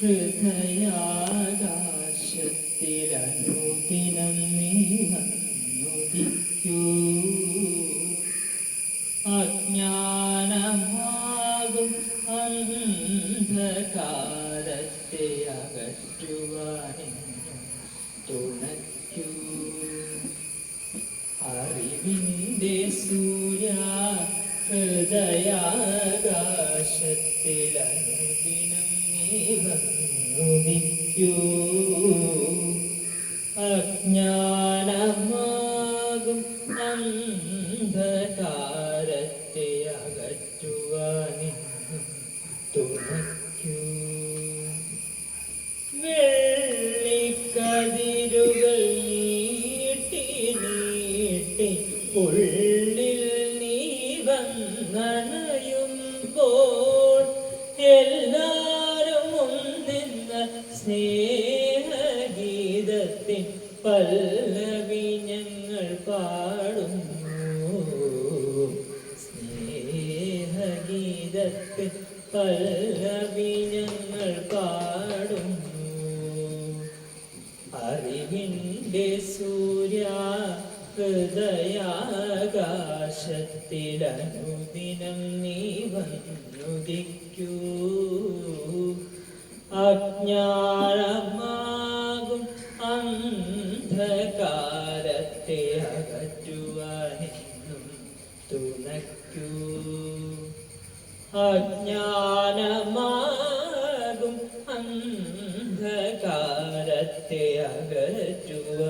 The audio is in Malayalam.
ഹൃദയാകാശത്തിലനുദിനം നീ വന്നുദിക്കൂ. അജ്ഞാനമാകും അന്ധകാരത്തെ അകറ്റുവാനെന്നും തുണയ്ക്കൂ. അറിവിന്റെ സൂര്യ ഹൃദയാകാശത്തിലനുദിനം വന്നുദിക്കൂ അജ്ഞാനമാകും അന്ധകാരത്തെ അകറ്റുവാനി തുണയ്ക്കൂ. വെള്ളിക്കതിരുകൾ നീട്ടി നീട്ടി ഉള്ളിൽ നീ വന്നണയുമ്പോൾ സ്നേഹഗീതത്തിൻ പല്ലവി ഞങ്ങൾ പാടുന്നു. സ്നേഹഗീതത്തിൻ പല്ലവി ഞങ്ങൾ പാടുന്നു. അറിവിന്റെ സൂര്യ ഹൃദയാകാശത്തിലനുദിനം നീ വന്നുദിക്കൂ. അജ്ഞാനമാകും അന്ധകാരത്തെ അകറ്റുവാനെന്നും തുണയ്ക്കൂ. അജ്ഞാനമാകും അന്ധകാരത്തെ അകറ്റുവാനെന്നും